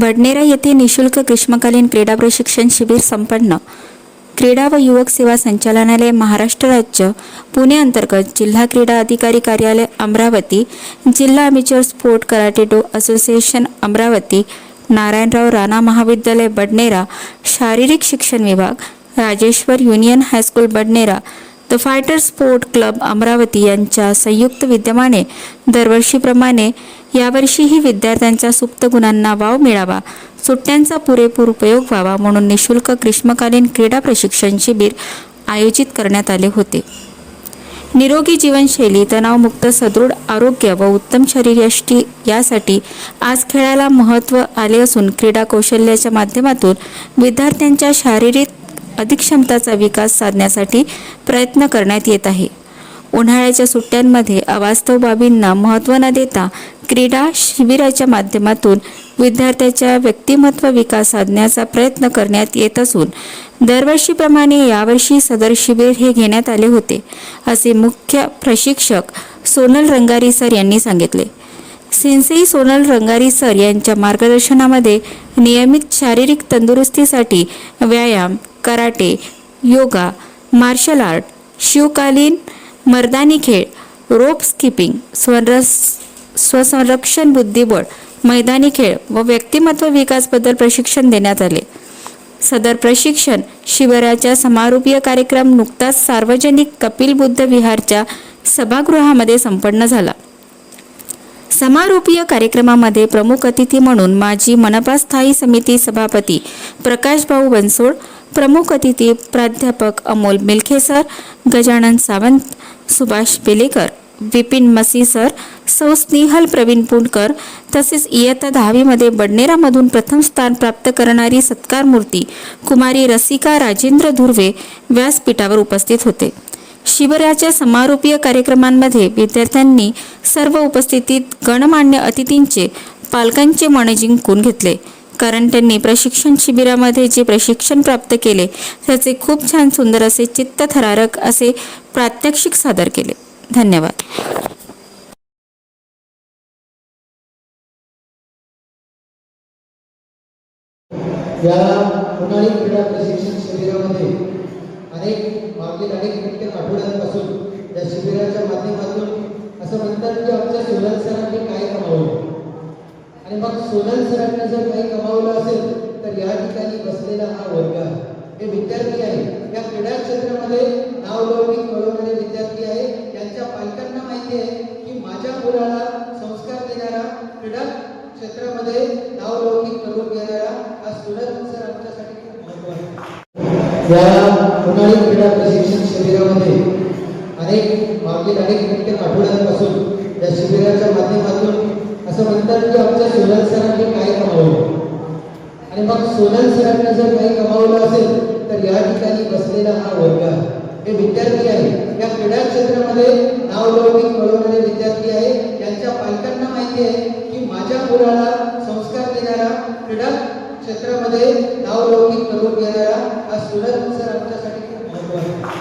बडनेरा येथे निशुल्क ग्रीष्मकालीन क्रीडा प्रशिक्षण शिबिर संपन्न. क्रीडा व युवक सेवा संचालनालय महाराष्ट्र राज्य पुणे अंतर्गत जिल्हा क्रीडा अधिकारी कार्यालय अमरावती जिल्हा amateur sport karate do association Amravati Narayanrao Rana महाविद्यालय बडनेरा शारीरिक शिक्षण विभाग Rajeshwar union high school Badnera the fighter sport club Amravati यांच्या संयुक्त विद्यमाने दरवर्षीप्रमाणे यावर्षीही विद्यार्थ्यांच्या सुप्त गुणांना वाव मिळावा सुट्ट्यांचा पुरेपूर उपयोग व्हावा म्हणून निशुल्क ग्रीष्मकालीन क्रीडा प्रशिक्षण शिबिर आयोजित करण्यात आले होते. निरोगी जीवनशैली तणावमुक्त सदृढ आरोग्य व उत्तम शरीरयष्टी यासाठी आज खेळाला महत्त्व आले असून क्रीडा कौशल्याच्या माध्यमातून विद्यार्थ्यांच्या शारीरिक अधिक क्षमताचा विकास साधण्यासाठी प्रयत्न करण्यात येत आहे. उन्हाळ्याच्या सुट्ट्यांमध्ये अवास्तव बाबींना महत्त्व न देता क्रीडा शिबिराच्या माध्यमातून विद्यार्थ्याच्या व्यक्तिमत्व विकास साधण्याचा प्रयत्न करण्यात येत असून दरवर्षीप्रमाणे यावर्षी सदर शिबिर हे घेण्यात आले होते असे मुख्य प्रशिक्षक सोनल रंगारी सर यांनी सांगितले. सेन्सेई सोनल रंगारी सर यांच्या मार्गदर्शनामध्ये नियमित शारीरिक तंदुरुस्तीसाठी व्यायाम कराटे योगा मार्शल आर्ट शिवकालीन मर्दानी खेळ रोप स्किपिंग स्वरस स्वसंरक्षण बुद्धिबळ मैदानी खेळ व व्यक्तिमत्व विकासबद्दल प्रशिक्षण देण्यात आले. सदर प्रशिक्षण शिबिराचा समारोपीय कार्यक्रम नुकताच सार्वजनिक कपिल बुद्ध विहारच्या सभागृहामध्ये संपन्न झाला. समारोपीय कार्यक्रमामध्ये प्रमुख अतिथी म्हणून माजी मनपा स्थायी समिती सभापती प्रकाश भाऊ बनसोड प्रमुख अतिथी प्राध्यापक अमोल मिल्खे सर गजानन सावंत सुभाष बेलेकर विपिन मसी सर सौ स्नेहल प्रवीण पुणकर तसेच इयत्ता दहावीमध्ये बडनेरामधून प्रथम स्थान प्राप्त करणारी सत्कार मूर्ती कुमारी रसिका राजेंद्र धुर्वे व्यासपीठावर उपस्थित होते. शिबिराच्या समारोपीय कार्यक्रमांमध्ये विद्यार्थ्यांनी सर्व उपस्थितीत गणमान्य अतिथींचे पालकांचे मन जिंकून घेतले. कारण त्यांनी प्रशिक्षण शिबिरामध्ये जे प्रशिक्षण प्राप्त केले त्याचे खूप छान सुंदर असे चित्तथरारक असे प्रात्यक्षिक सादर केले. धन्यवाद. या उन्हाळी क्रीडा प्रशिक्षण शिबिरामध्ये अनेक मागील अनेक कित्येक आठवड्यांपासून या शिबिराच्या माध्यमातून असं म्हणतात की आमच्या सोनल सरांनी काय कमावलं? आणि मग सोनल सरांनी जर काही कमावलं असेल तर या ठिकाणी बसलेला हा वर्ग आहे. हे विद्यार्थी आहे. या क्रीडा क्षेत्रामध्ये नावलौकिक मिळवणारे विद्यार्थी आहे. यांच्या पालकांना माहिती आहे की माझ्या मुलाला संस्कार देणारा क्रीडा क्षेत्रामध्ये नावलौकिक करून घेणारा हा सोनल सर आमच्यासाठी खूप आहे. या उन्हाळी क्रीडा प्रशिक्षण शिबिरामध्ये अनेक मागील अनेक कित्येक आठवड्यांपासून या शिबिराच्या माध्यमातून असं म्हणतात की आमच्या सोनल सरांनी काय कमावलं? आणि मग सोनल सरांनी जर काही कमावलं असेल तर या ठिकाणी बसलेला हा वर्ग आहे. हे विद्यार्थी आहे. या क्रीडा क्षेत्रामध्ये नावलौकिक मिळवणारे विद्यार्थी आहे. त्यांच्या पालकांना माहिती आहे की माझ्या मुलाला संस्कार देणारा क्रीडा क्षेत्रामध्ये नावलौकिक करून घेणारा हा सुनल सर आमच्यासाठी खूप महत्त्व आहे.